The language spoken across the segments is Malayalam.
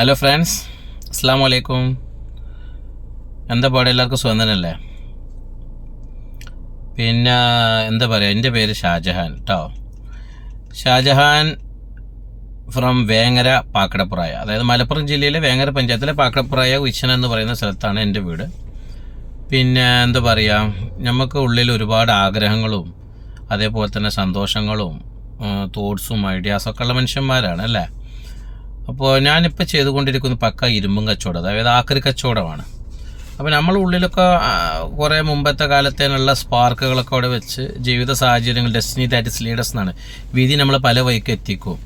ഹലോ ഫ്രണ്ട്സ് അസ്സാം വലൈക്കും എന്താ പാടെ? എല്ലാവർക്കും സുഖം പിന്നെ എന്താ പറയുക എന്റെ പേര് ഷാജഹാൻ കേട്ടോ ഷാജഹാൻ ഫ്രം വേങ്ങര പാക്കടപ്പുറായ അതായത് മലപ്പുറം ജില്ലയിലെ വേങ്ങര പഞ്ചായത്തിലെ പാക്കടപ്പുറായ ഉച്ചന എന്ന് പറയുന്ന സ്ഥലത്താണ് എന്റെ വീട്. പിന്നെ എന്താ പറയുക നമുക്ക് ഉള്ളിൽ ഒരുപാട് ആഗ്രഹങ്ങളും അതേപോലെ തന്നെ സന്തോഷങ്ങളും തോട്ട്സും ഐഡിയാസൊക്കെ ഉള്ള മനുഷ്യന്മാരാണ് അല്ലേ? അപ്പോൾ ഞാനിപ്പോൾ ചെയ്തുകൊണ്ടിരിക്കുന്ന പക്ക ഇരുമ്പും കച്ചവടം അതായത് ആക്രി കച്ചവടമാണ്. അപ്പോൾ നമ്മൾ ഉള്ളിലൊക്കെ കുറേ മുമ്പത്തെ കാലത്തേനുള്ള സ്പാർക്കുകളൊക്കെ അവിടെ വെച്ച് ജീവിത സാഹചര്യങ്ങൾ ഡെസ്റ്റിനി ദാറ്റ് ഇസ് ലീഡേഴ്സ് എന്നാണ്. വിധി നമ്മൾ പല വഴിക്ക് എത്തിക്കും.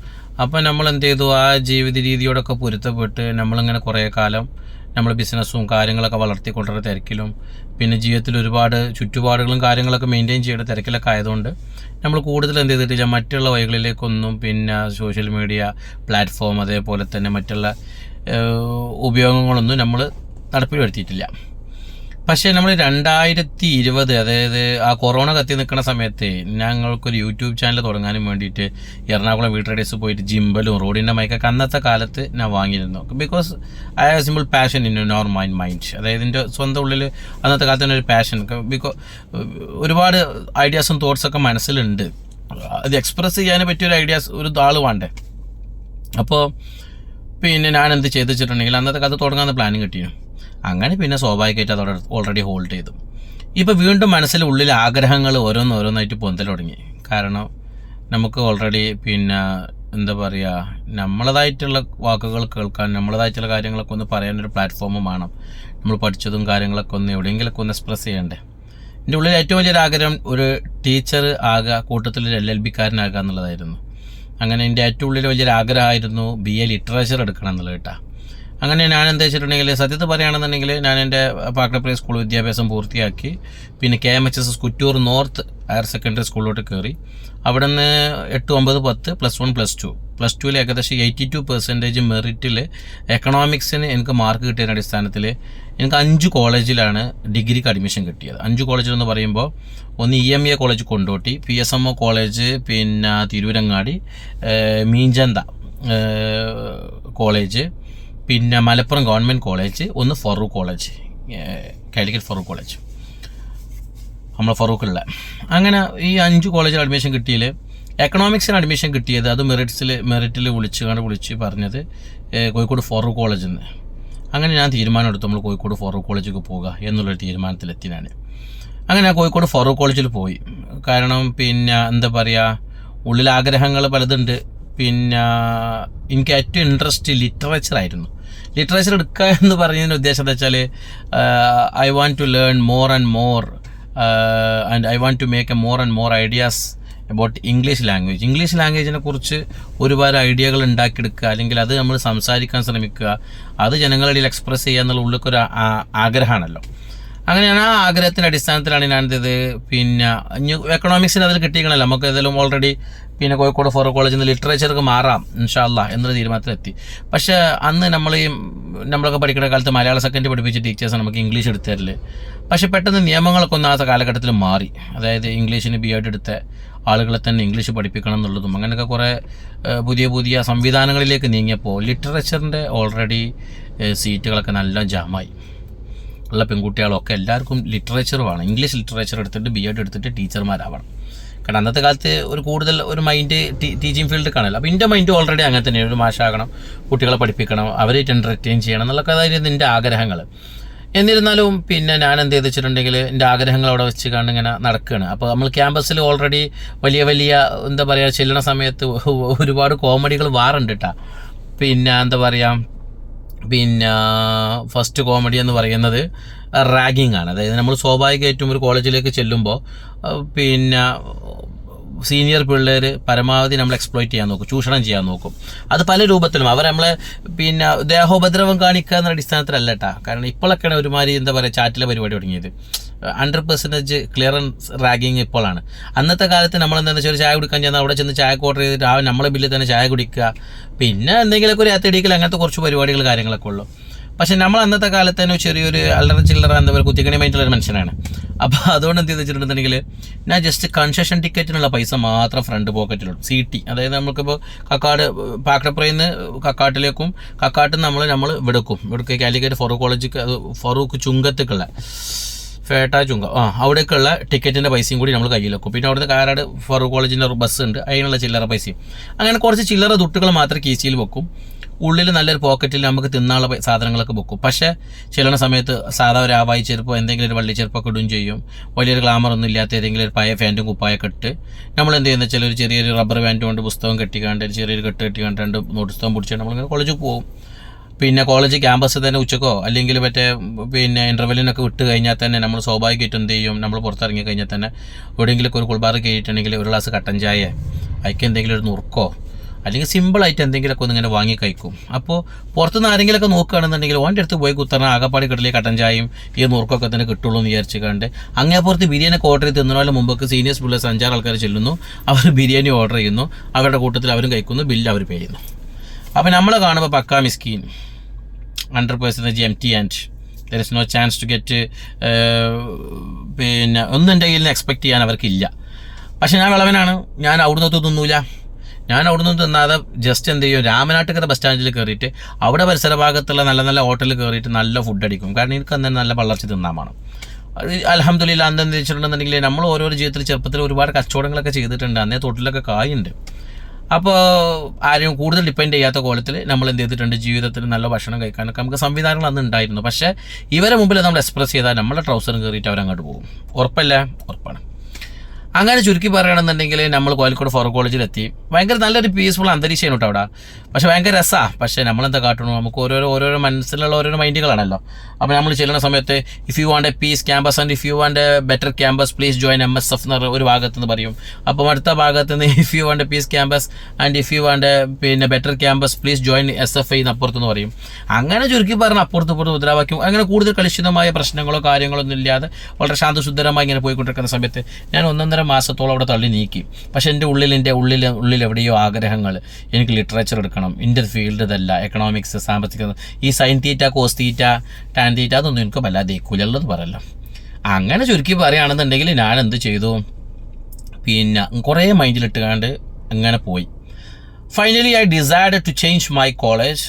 അപ്പോൾ നമ്മൾ എന്ത് ചെയ്തു? ആ ജീവിത രീതിയോടൊക്കെ പൊരുത്തപ്പെട്ട് നമ്മളിങ്ങനെ കുറേ കാലം നമ്മൾ ബിസിനസ്സും കാര്യങ്ങളൊക്കെ വളർത്തിക്കൊണ്ടുവരുന്ന തിരക്കിലും പിന്നെ ജീവിതത്തിൽ ഒരുപാട് ചുറ്റുപാടുകളും കാര്യങ്ങളൊക്കെ മെയിന്റെയിൻ ചെയ്യേണ്ട തിരക്കിലൊക്കെ ആയതുകൊണ്ട് നമ്മൾ കൂടുതൽ എന്ത് ചെയ്തിട്ടില്ല മറ്റുള്ള വഴികളിലേക്കൊന്നും പിന്നെ സോഷ്യൽ മീഡിയ പ്ലാറ്റ്ഫോം അതേപോലെ തന്നെ മറ്റുള്ള ഉപയോഗങ്ങളൊന്നും നമ്മൾ നടപ്പിൽ വരുത്തിയിട്ടില്ല. പക്ഷേ നമ്മൾ രണ്ടായിരത്തി ഇരുപത് അതായത് ആ കൊറോണ കത്തി നിൽക്കുന്ന സമയത്ത് ഞങ്ങൾക്കൊരു യൂട്യൂബ് ചാനൽ തുടങ്ങാനും വേണ്ടിയിട്ട് എറണാകുളം വീട്ടറേസ് പോയിട്ട് ജിമ്പലും റോഡിന്റെ മൈക്കൊക്കെ അന്നത്തെ കാലത്ത് ഞാൻ വാങ്ങിയിരുന്നു. Because I have simple passion in nor mind mind അതായത് എന്റെ സ്വന്തം ഉള്ളിൽ അന്നത്തെ കാലത്ത് തന്നെ ഒരു പാഷൻ ബിക്കോ ഒരുപാട് ഐഡിയാസും തോട്ട്സൊക്കെ മനസ്സിലുണ്ട്. അത് എക്സ്പ്രസ് ചെയ്യാൻ പറ്റിയ ഒരു ഐഡിയാസ് ഒരു ആൾ വേണ്ടേ? അപ്പോൾ പിന്നെ ഞാൻ എന്ത് ചെയ്തു വെച്ചിട്ടുണ്ടെങ്കിൽ അന്നത്തെ കാലത്ത് തുടങ്ങാമെന്ന് പ്ലാനിങ് കിട്ടിയിരുന്നു അങ്ങനെ പിന്നെ സ്വാഭാവികമായിട്ട് അതോടെ ഓൾറെഡി ഹോൾഡ് ചെയ്തു. ഇപ്പോൾ വീണ്ടും മനസ്സിൽ ഉള്ളിൽ ആഗ്രഹങ്ങൾ ഓരോന്നോരോന്നായിട്ട് പൊന്തൽ തുടങ്ങി. കാരണം നമുക്ക് ഓൾറെഡി പിന്നെ എന്താ പറയുക നമ്മളതായിട്ടുള്ള വാക്കുകൾ കേൾക്കാൻ നമ്മളതായിട്ടുള്ള കാര്യങ്ങളൊക്കെ ഒന്ന് പറയാനൊരു പ്ലാറ്റ്ഫോം വേണം. നമ്മൾ പഠിച്ചതും കാര്യങ്ങളൊക്കെ ഒന്ന് എവിടെയെങ്കിലൊക്കെ ഒന്ന് എക്സ്പ്രസ് ചെയ്യണ്ടേ. എന്റെ ഉള്ളിൽ ഏറ്റവും വലിയൊരു ആഗ്രഹം ഒരു ടീച്ചർ ആകുക കൂട്ടത്തിൽ ഒരു എൽ എൽ ബിക്കാരനാകുക എന്നുള്ളതായിരുന്നു അങ്ങനെ എന്റെ ഏറ്റവും ഉള്ളിൽ വലിയൊരു ആഗ്രഹമായിരുന്നു ബി എ ലിറ്ററേച്ചർ എടുക്കണം എന്നുള്ളത് കേട്ടോ. അങ്ങനെ ഞാൻ എന്താ വെച്ചിട്ടുണ്ടെങ്കിൽ സത്യത്തിൽ പറയുകയാണെന്നുണ്ടെങ്കിൽ ഞാൻ എന്റെ പാക്കടപ്പള്ളി സ്കൂൾ വിദ്യാഭ്യാസം പൂർത്തിയാക്കി. പിന്നെ K M H S Kuttur north higher secondary സ്കൂളിലോട്ട് കയറി. അവിടെ നിന്ന് എട്ട് ഒമ്പത് പത്ത് plus one plus two. Plus ടുവിൽ ഏകദേശം എയ്റ്റി ടു പെർസെന്റേജ് മെറിറ്റിൽ എക്കണോമിക്സിന് എനിക്ക് മാർക്ക് കിട്ടിയതിന്റെ അടിസ്ഥാനത്തിൽ എനിക്ക് അഞ്ച് കോളേജിലാണ് ഡിഗ്രിക്ക് അഡ്മിഷൻ കിട്ടിയത്. അഞ്ച് കോളേജിൽ എന്ന് പറയുമ്പോൾ ഒന്ന് E M A college Kondotty P S M O college പിന്നെ തിരൂരങ്ങാടി മീഞ്ചന്ത കോളേജ് പിന്നെ മലപ്പുറം ഗവൺമെന്റ് കോളേജ് ഒന്ന് ഫറൂഖ് കോളേജ്. കാലിക്കറ്റ് ഫറൂഖ് കോളേജ്. നമ്മൾ ഫറൂഖുള്ള അങ്ങനെ ഈ അഞ്ച് കോളേജിൽ അഡ്മിഷൻ കിട്ടിയിൽ എക്കണോമിക്സിന് അഡ്മിഷൻ കിട്ടിയത് അത് മെറിറ്റ്സിൽ മെറിറ്റിൽ വിളിച്ച് കണ്ട് വിളിച്ച് പറഞ്ഞത് കോഴിക്കോട് ഫറൂഖ് കോളേജിൽ നിന്ന് അങ്ങനെ ഞാൻ തീരുമാനം എടുത്തു നമ്മൾ കോഴിക്കോട് ഫറൂഖ് കോളേജിലേക്ക് പോകുക എന്നുള്ളൊരു തീരുമാനത്തിലെത്തി ഞാൻ അങ്ങനെ കോഴിക്കോട് ഫറൂഖ് കോളേജിൽ പോയി. കാരണം പിന്നെ എന്താ പറയുക ഉള്ളിൽ ആഗ്രഹങ്ങൾ പലതുണ്ട്. പിന്നെ എനിക്ക് ഏറ്റവും ഇൻട്രസ്റ്റ് ലിറ്ററേച്ചർ ആയിരുന്നു. ലിറ്ററേച്ചർ എടുക്കുക എന്ന് പറയുന്നതിന്റെ ഉദ്ദേശം എന്താ വെച്ചാൽ I want to learn more and more and I want to make a more and more ideas about English language English ലാംഗ്വേജിനെ കുറിച്ച് ഒരുപാട് ഐഡിയകൾ ഉണ്ടാക്കിയെടുക്കുക അല്ലെങ്കിൽ അത് നമ്മൾ സംസാരിക്കാൻ ശ്രമിക്കുക അത് ജനങ്ങളുടെ ഇടയിൽ എക്സ്പ്രസ് ചെയ്യുക എന്നുള്ള ആ- ആഗ്രഹമാണല്ലോ. അങ്ങനെയാണ് ആ ആഗ്രഹത്തിന്റെ അടിസ്ഥാനത്തിലാണ് ഞാനിത് പിന്നെ എക്കണോമിക്സിന് അതിൽ കിട്ടിയിക്കണല്ലോ നമുക്ക് ഏതെങ്കിലും ഓൾറെഡി പിന്നെ കോഴിക്കോട് ഫോറോ കോളേജിൽ നിന്ന് ലിറ്ററേച്ചർക്ക് മാറാം ഇൻഷാല്ല എന്നൊരു തീരുമാനത്തിലെത്തി. പക്ഷേ അന്ന് നമ്മൾ ഈ നമ്മളൊക്കെ പഠിക്കുന്ന കാലത്ത് മലയാള സെക്കൻഡ് പഠിപ്പിച്ച ടീച്ചേഴ്സ് നമുക്ക് ഇംഗ്ലീഷ് എടുത്തു പക്ഷേ പെട്ടെന്ന് നിയമങ്ങളൊക്കെ ഒന്നാത്ത കാലഘട്ടത്തിൽ മാറി. അതായത് ഇംഗ്ലീഷിന് ബി എഡ് എടുത്ത ആളുകളെ തന്നെ ഇംഗ്ലീഷ് പഠിപ്പിക്കണം എന്നുള്ളതും അങ്ങനെയൊക്കെ കുറേ പുതിയ പുതിയ സംവിധാനങ്ങളിലേക്ക് നീങ്ങിയപ്പോൾ ലിറ്ററേച്ചറിന്റെ ഓൾറെഡി സീറ്റുകളൊക്കെ നല്ല ജാമായി ഉള്ള പെൺകുട്ടികളൊക്കെ എല്ലാവർക്കും ലിറ്ററേച്ചർ വേണം. ഇംഗ്ലീഷ് ലിറ്ററേച്ചർ എടുത്തിട്ട് ബി എഡ് എടുത്തിട്ട് ടീച്ചർമാരാവണം. കാരണം അന്നത്തെ കാലത്ത് ഒരു കൂടുതൽ ഒരു മൈൻഡ് ടീച്ചിങ് ഫീൽഡ് കാണില്ല അപ്പോൾ എന്റെ മൈൻഡ് ഓൾറെഡി അങ്ങനെ തന്നെയാണ് ഒരു മാഷാകണം കുട്ടികളെ പഠിപ്പിക്കണം അവരെ എന്റർടൈൻ ചെയ്യണം എന്നുള്ളൊക്കെ അതായിരുന്നു എന്റെ ആഗ്രഹങ്ങൾ. എന്നിരുന്നാലും പിന്നെ ഞാൻ എന്ത് ചെയ്ത് വെച്ചിട്ടുണ്ടെങ്കിൽ എന്റെ ആഗ്രഹങ്ങൾ അവിടെ വെച്ച് കണ്ട് ഇങ്ങനെ നടക്കുകയാണ്. അപ്പോൾ നമ്മൾ ക്യാമ്പസിൽ ഓൾറെഡി വലിയ വലിയ എന്താ പറയുക ചെല്ലണ സമയത്ത് ഒരുപാട് കോമഡികൾ വാറുണ്ട് കേട്ടോ പിന്നെ എന്താ പറയുക പിന്നെ ഫസ്റ്റ് കോമഡി എന്ന് പറയുന്നത് റാഗിങ് ആണ്. അതായത് നമ്മൾ സ്വാഭാവികമായിട്ടും ഒരു കോളേജിലേക്ക് ചെല്ലുമ്പോൾ പിന്നെ സീനിയർ പിള്ളേർ പരമാവധി നമ്മൾ എക്സ്പ്ലോയിറ്റ് ചെയ്യാൻ നോക്കും ചൂഷണം ചെയ്യാൻ നോക്കും. അത് പല രൂപത്തിലും. അവർ നമ്മളെ പിന്നെ ദേഹോപദ്രവം കാണിക്കുക എന്ന അടിസ്ഥാനത്തിലല്ല കേട്ടാ കാരണം ഇപ്പോഴൊക്കെയാണ് ഒരുമാതിരി എന്താ പറയുക ചാറ്റിലെ പരിപാടി തുടങ്ങിയത്. ഹൺഡ്രഡ് പെർസെന്റേജ് ക്ലിയറൻസ് റാഗിങ് ഇപ്പോഴാണ്. അന്നത്തെ കാലത്ത് നമ്മൾ എന്താണെന്ന് വെച്ചാൽ ഒരു ചായ കുടിക്കാൻ ചെന്നാൽ അവിടെ ചെന്ന് ചായ ഓർഡർ ചെയ്തിട്ട് ആ നമ്മളെ ബില്ലിൽ തന്നെ ചായ കുടിക്കുക. പിന്നെ എന്തെങ്കിലുമൊക്കെ ഒരു അത്തടിക്കൽ അങ്ങനത്തെ കുറച്ച് പരിപാടികൾ കാര്യങ്ങളൊക്കെ ഉള്ളൂ. പക്ഷേ നമ്മൾ അന്നത്തെ കാലത്ത് തന്നെ ചെറിയൊരു അല്ലറ ചില്ലറ എന്താ പറയുക കുത്തിക്കണി മൈൻഡുള്ള ഒരു മനുഷ്യനാണ്. അപ്പോൾ അതുകൊണ്ട് എന്ത് വെച്ചിട്ടുണ്ടെന്നുണ്ടെങ്കിൽ ഞാൻ ജസ്റ്റ് കൺസെഷൻ ടിക്കറ്റിനുള്ള പൈസ മാത്രം ഫ്രണ്ട് പോക്കറ്റിലുള്ളൂ സി ടി അതായത് നമുക്കിപ്പോൾ കക്കാട് പാക്കടപ്പുറയിൽ നിന്ന് കക്കാട്ടിലേക്കും കക്കാട്ടിൽ നമ്മൾ നമ്മൾ വിടക്കും. ഇവിടേക്ക് കാലിക്കറ്റ് ഫറൂഖ് കോളേജ് ഫറൂഖ് ചുങ്കത്തേക്കുള്ള. ഫേട്ട ചുങ്ക ആ അവിടേക്കുള്ള ടിക്കറ്റിന്റെ പൈസയും കൂടി നമ്മൾ കയ്യിൽ വെക്കും പിന്നെ അവിടുന്ന് കാരാട് ഫറൂഖ് കോളേജിന്റെ ബസ് ഉണ്ട്. അതിനുള്ള ചില്ലറ പൈസയും. അങ്ങനെ കുറച്ച് ചില്ലറ തുട്ടുകൾ മാത്രം കീശയിൽ വെക്കും. ഉള്ളിൽ നല്ലൊരു പോക്കറ്റിൽ നമുക്ക് തിന്നാനുള്ള സാധനങ്ങളൊക്കെ വെക്കും. പക്ഷേ ചെല്ലണ സമയത്ത് സാധാ ഒരു ആവായി ചെരുപ്പോ എന്തെങ്കിലും ഒരു വള്ളി ചെരുപ്പൊക്കെ ഇടുകയും ചെയ്യും. വലിയൊരു ഒന്നും ഇല്ലാത്ത ഏതെങ്കിലും ഒരു പഴയ ഫാന്റും കുപ്പായൊക്കെ ഇട്ട് നമ്മൾ എന്ത് ചെയ്യുന്ന വെച്ചാൽ ഒരു ചെറിയൊരു റബ്ബർ ബാൻഡ് കൊണ്ട് പുസ്തകം കെട്ടിക്കാണ്ട് ചെറിയൊരു കെട്ട് കെട്ടിക്കാണ്ട് രണ്ട് നോട്ട് പുസ്തകം പിടിച്ചിട്ട് നമ്മളിങ്ങനെ കോളേജിൽ പോകും. പിന്നെ കോളേജ് ക്യാമ്പസിൽ തന്നെ ഉച്ചക്കോ? അല്ലെങ്കിൽ മറ്റേ പിന്നെ ഇന്റർവെല്ലിനൊക്കെ വിട്ട് കഴിഞ്ഞാൽ തന്നെ നമ്മൾ സ്വാഭാവികമായിട്ടും എന്ത് ചെയ്യും? നമ്മൾ പുറത്തിറങ്ങി കഴിഞ്ഞാൽ തന്നെ എവിടെയെങ്കിലുമൊക്കെ ഒരു കുൾബാർ കയറ്റിട്ടുണ്ടെങ്കിൽ ഒരു ഗ്ലാസ് കട്ടൻ ചായ അതിക്ക് എന്തെങ്കിലും ഒരു നുറുക്കോ അല്ലെങ്കിൽ സിമ്പിളായിട്ട് എന്തെങ്കിലുമൊക്കെ ഒന്ന് ഇങ്ങനെ വാങ്ങി കഴിക്കും. അപ്പോൾ പുറത്തുനിന്ന് ആരെങ്കിലുമൊക്കെ നോക്കുകയാണെന്നുണ്ടെങ്കിൽ ഓന്റെ അടുത്ത് പോയി കുത്തണം ആകപ്പാടി കിട്ടില്ലേ കട്ടൻ ചായയും ഈ നുറുക്കൊക്കെ തന്നെ കിട്ടുള്ളൂ എന്ന് വിചാരിച്ച് കണ്ട് അങ്ങേ പുറത്ത് ബിരിയാണി ഓർഡർ ചെയ്ത് തിന്നതിന് മുമ്പൊക്കെ സീനിയേഴ്സ് പിള്ളേഴ്സ് അഞ്ചാറ് ആൾക്കാർ ചെല്ലുന്നു. അവർ ബിരിയാണി ഓർഡർ ചെയ്യുന്നു. അവരുടെ കൂട്ടത്തിൽ അവരും കഴിക്കുന്നു. ബില്ല് അവർ പേ ചെയ്യുന്നു. അപ്പോൾ നമ്മൾ കാണുമ്പോൾ പക്ക മിസ്കീൻ. Hundred percentage M T and there is no chance to get പിന്നെ ഒന്നും എന്റെ കയ്യിൽ നിന്ന് എക്സ്പെക്ട് ചെയ്യാൻ അവർക്കില്ല. പക്ഷേ ഞാൻ വിളവനാണ് ഞാൻ അവിടുന്ന് തിന്നൂല. ഞാൻ അവിടുന്ന് തിന്നാതെ ജസ്റ്റ് എന്ത് ചെയ്യും? രാമനാട്ടുകര ബസ് സ്റ്റാൻഡിൽ കയറിയിട്ട് അവിടെ പരിസര ഭാഗത്തുള്ള നല്ല നല്ല ഹോട്ടലിൽ കയറിയിട്ട് നല്ല ഫുഡ് അടിക്കും. കാരണം എനിക്ക് അന്നേരം നല്ല വളർച്ച തിന്നാൻ വേണം. അലഹമ്മദില്ല അന്ന് എന്ത് വെച്ചിട്ടുണ്ടെന്നുണ്ടെങ്കിൽ നമ്മൾ ഓരോരോ ജീവിതത്തിൽ ചെറുപ്പത്തിൽ ഒരുപാട് കച്ചവടങ്ങളൊക്കെ ചെയ്തിട്ടുണ്ട്. അന്നേ തൊട്ടിലൊക്കെ കായുണ്ട്. അപ്പോൾ ആരെയും കൂടുതൽ ഡിപ്പെൻഡ് ചെയ്യാത്ത കോലത്തിൽ നമ്മൾ എന്ത് ചെയ്തിട്ടുണ്ട്? ജീവിതത്തിൽ നല്ല ഭക്ഷണം കഴിക്കാനൊക്കെ നമുക്ക് സംവിധാനങ്ങൾ അന്ന് ഉണ്ടായിരുന്നു. പക്ഷേ ഇവരെ മുമ്പിൽ നമ്മൾ എക്സ്പ്രസ് ചെയ്താൽ നമ്മളെ ട്രൗസറും കയറിയിട്ട് അവരങ്ങോട്ട് പോകും. ഉറപ്പല്ല? ഉറപ്പാണ്. അങ്ങനെ ചുരുക്കി പറയുകയാണെന്നുണ്ടെങ്കിൽ നമ്മൾ കോഴിക്കോട് ഫോറസ്റ്റ് കോളേജിലെത്തി. ഭയങ്കര നല്ലൊരു പീസ്ഫുൾ അന്തരീക്ഷമാണ് കേട്ടോ അവിടെ. പക്ഷെ ഭയങ്കര രസമാണ് പക്ഷേ നമ്മളെന്താ കാട്ടണു? നമുക്ക് ഓരോരോ ഓരോരോ മനസ്സിലുള്ള ഓരോരോ മൈൻഡുകളാണല്ലോ അപ്പോൾ നമ്മൾ ചെല്ലുന്ന സമയത്ത് if you want a peace campus and if you want a better campus please join M S F എന്ന് പറഞ്ഞ ഒരു ഭാഗത്ത് നിന്ന് പറയും. അപ്പം അടുത്ത ഭാഗത്ത് നിന്ന് if you want a peace campus and if you want പിന്നെ better campus please join S F I അപ്പുറത്ത് പറയും. അങ്ങനെ ചുരുക്കി പറഞ്ഞ അപ്പുറത്ത് ഇപ്പുറത്ത് മുദ്രാവാക്യം അങ്ങനെ കൂടുതൽ കലുഷിതമായ പ്രശ്നങ്ങളോ കാര്യങ്ങളോ ഒന്നും ഇല്ലാതെ വളരെ ശാന്തശുദ്ധരമായി ഇങ്ങനെ പോയിക്കൊണ്ടിരിക്കുന്ന സമയത്ത് ഞാൻ ഒന്നൊന്നര മാസത്തോളം അവിടെ തള്ളി നീക്കി. പക്ഷേ എന്റെ ഉള്ളിൽ എന്റെ ഉള്ളിൽ ഉള്ളിൽ എവിടെയോ ആഗ്രഹങ്ങൾ എനിക്ക് ലിറ്ററേച്ചർ എടുക്കണം. എന്റെ ഫീൽഡ് ഇതല്ല എക്കണോമിക്സ് സാമ്പത്തിക ഈ sine theta cos theta tan theta അതൊന്നും എനിക്ക് വല്ലാതെ ഏക്കൂലുള്ളത് പറയല്ലോ. അങ്ങനെ ചുരുക്കി പറയുകയാണെന്നുണ്ടെങ്കിൽ ഞാൻ എന്ത് ചെയ്തു? പിന്നെ കുറേ മൈൻഡിലിട്ടുകാണ്ട് അങ്ങനെ പോയി. Finally I decide to change my college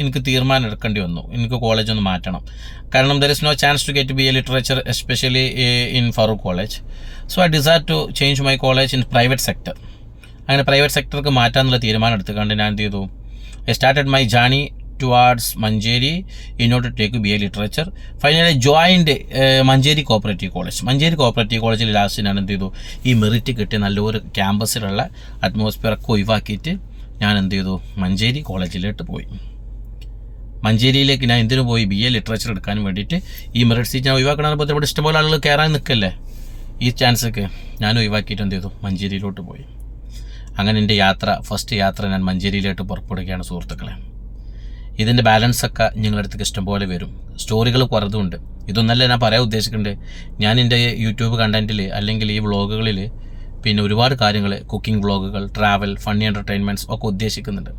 എനിക്ക് തീരുമാനം എടുക്കേണ്ടി വന്നു. എനിക്ക് കോളേജ് ഒന്ന് മാറ്റണം. കാരണം there is no chance to get B A literature especially in Farook college so I desire to change my college in private sector അങ്ങനെ പ്രൈവറ്റ് സെക്ടർക്ക് മാറ്റാന്നുള്ള തീരുമാനം എടുത്തുകൊണ്ട് ഞാൻ എന്ത് ചെയ്തു? I started my journey towards Manjeri in order to take B A literature finally joined Manjeri cooperative college Manjeri cooperative കോളേജിൽ ലാസ്റ്റ് ഞാൻ എന്ത് ചെയ്തു? ഈ മെറിറ്റ് കിട്ടിയ നല്ലൊരു ക്യാമ്പസിലുള്ള അറ്റ്മോസ്ഫിയർ ഒക്കെ ഒഴിവാക്കിയിട്ട് ഞാൻ എന്ത് ചെയ്തു? മഞ്ചേരി കോളേജിലോട്ട് പോയി. മഞ്ചേരിയിലേക്ക് ഞാൻ എന്തിനു പോയി ബി എ ലിറ്ററേച്ചർ എടുക്കാൻ വേണ്ടിയിട്ട് ഈ മെറിറ്റ് സീറ്റ് ഞാൻ ഒഴിവാക്കണമെന്ന് പറഞ്ഞാൽ ഇവിടെ ഇഷ്ടംപോലെ ആളുകൾ കയറാൻ നിൽക്കല്ലേ? ഈ ചാൻസൊക്കെ ഞാൻ ഒഴിവാക്കിയിട്ട് എന്ത് ചെയ്തു? മഞ്ചേരിയിലോട്ട് പോയി. അങ്ങനെ എന്റെ യാത്ര ഫസ്റ്റ് യാത്ര ഞാൻ മഞ്ചേരിയിലോട്ട് പുറപ്പെടുകയാണ് സുഹൃത്തുക്കളെ. ഇതിന്റെ ബാലൻസൊക്കെ നിങ്ങളുടെ അടുത്തേക്ക് ഇഷ്ടംപോലെ വരും. സ്റ്റോറികൾ കുറതുണ്ട് ഇതൊന്നല്ല ഞാൻ പറയാൻ ഉദ്ദേശിക്കുന്നുണ്ട് ഞാൻ എന്റെ യൂട്യൂബ് കണ്ടന്റിൽ അല്ലെങ്കിൽ ഈ വ്ളോഗുകളിൽ പിന്നെ ഒരുപാട് കാര്യങ്ങൾ കുക്കിംഗ് വ്ളോഗുകൾ ട്രാവൽ ഫണ്ണി എന്റർടൈൻമെന്റ്സ് ഒക്കെ ഉദ്ദേശിക്കുന്നുണ്ട്.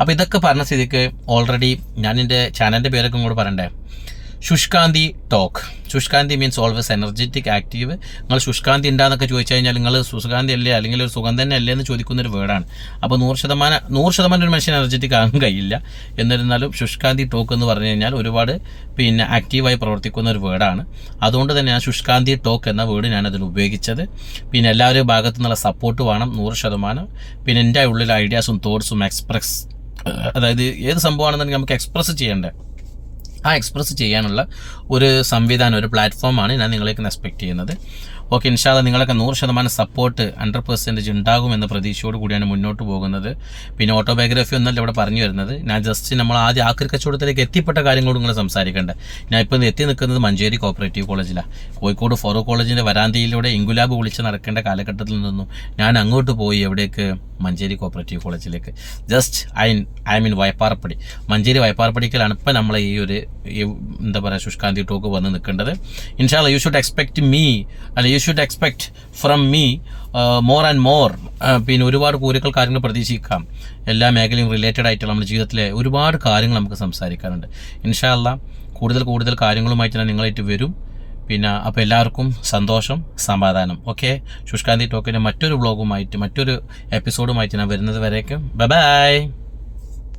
അപ്പോൾ ഇതൊക്കെ പറഞ്ഞ സ്ഥിതിക്ക് ഓൾറെഡി ഞാൻ എന്റെ ചാനലിന്റെ പേരൊക്കെ ഇങ്ങോട്ട് പറയണ്ടേ? ശുഷ്കാന്തി talk. ശുഷ്കാന്തി means always energetic active നിങ്ങൾ ശുഷ്കാന്തി ഉണ്ടാന്നൊക്കെ ചോദിച്ചു കഴിഞ്ഞാൽ നിങ്ങൾ സുഷ്കാന്തി അല്ലേ അല്ലെങ്കിൽ ഒരു സുഖം തന്നെ അല്ലേ എന്ന് ചോദിക്കുന്ന ഒരു വേർഡാണ് അപ്പോൾ നൂറ് ശതമാനം നൂറ് ശതമാനം ഒരു മനുഷ്യൻ എനർജറ്റിക് ആകാൻ കഴിയില്ല. എന്നിരുന്നാലും ശുഷ്കാന്തി ടോക്ക് എന്ന് പറഞ്ഞു കഴിഞ്ഞാൽ ഒരുപാട് പിന്നെ ആക്റ്റീവായി പ്രവർത്തിക്കുന്ന ഒരു വേർഡാണ് അതുകൊണ്ട് തന്നെ ഞാൻ ശുഷ്കാന്തി ടോക്ക് എന്ന വേർഡ് ഞാൻ അതിൽ ഉപയോഗിച്ചത്. പിന്നെ എല്ലാവരും ഭാഗത്തു നിന്നുള്ള സപ്പോർട്ട് വേണം നൂറ് ശതമാനം. പിന്നെ എന്റെ ഉള്ളിൽ ഐഡിയാസും തോട്ട്സും എക്സ്പ്രസ് അതായത് ഏത് സംഭവമാണെന്നുണ്ടെങ്കിൽ നമുക്ക് എക്സ്പ്രസ് ചെയ്യണ്ടേ? ആ എക്സ്പ്രസ് ചെയ്യാനുള്ള ഒരു സംവിധാനം ഒരു പ്ലാറ്റ്ഫോമാണ് ഞാൻ നിങ്ങളേക്ക് എക്സ്പെക്ട് ചെയ്യുന്നത്. ഓക്കെ ഇൻഷാല്ല നിങ്ങളൊക്കെ നൂറ് ശതമാനം സപ്പോർട്ട് ഹൺഡ്രഡ് പെർസെന്റേജ് ഉണ്ടാകുമെന്ന പ്രതീക്ഷയോട് കൂടിയാണ് മുന്നോട്ട് പോകുന്നത്. പിന്നെ ഓട്ടോബയോഗ്രഫി ഒന്നല്ല ഇവിടെ പറഞ്ഞു വരുന്നത്. ഞാൻ ജസ്റ്റ് നമ്മൾ ആദ്യം ആക്രി കച്ചവടത്തിലേക്ക് എത്തിപ്പെട്ട കാര്യങ്ങളോട് നിങ്ങൾ സംസാരിക്കേണ്ട. ഞാൻ ഇപ്പോൾ എത്തി നിൽക്കുന്നത് മഞ്ചേരി കോപ്പറേറ്റീവ് കോളേജിലാണ് കോഴിക്കോട് ഫോറോ കോളേജിന്റെ വരാന്തയിലൂടെ ഇങ്കുലാബ് വിളിച്ച് നടക്കേണ്ട കാലഘട്ടത്തിൽ നിന്നും ഞാൻ അങ്ങോട്ട് പോയി എവിടേക്ക്? മഞ്ചേരി കോപ്പറേറ്റീവ് കോളേജിലേക്ക് just I I mean Vayapparappadi. Manjeri വയപ്പാറപ്പടിക്കലാണ് ഇപ്പം നമ്മൾ ഈ ഒരു എന്താ പറയുക ശുഷ്കാന്തി ടോക്ക് വന്ന് നിൽക്കേണ്ടത്. ഇൻഷാല്ല യു ഷുഡ് എക്സ്പെക്ട് മീ അല്ല you should expect from me more and more പിന്നെ ഒരുപാട് കൂടുതൽ കാര്യങ്ങൾ പ്രതീക്ഷിക്കാം. എല്ലാ മേഖലയും റിലേറ്റഡ് ആയിട്ടുള്ള നമ്മുടെ ജീവിതത്തിലെ ഒരുപാട് കാര്യങ്ങൾ നമുക്ക് സംസാരിക്കാറുണ്ട് ഇൻഷാല്ല കൂടുതൽ കൂടുതൽ കാര്യങ്ങളുമായിട്ട് ഞാൻ നിങ്ങളായിട്ട് വരും. പിന്നെ അപ്പോൾ എല്ലാവർക്കും സന്തോഷം സമാധാനം. ഓക്കെ ശുഷ്കാന്തി ടോക്കിന്റെ മറ്റൊരു വ്ളോഗുമായിട്ട് മറ്റൊരു എപ്പിസോഡുമായിട്ട് ഞാൻ വരുന്നത് വരേക്കും. ബൈ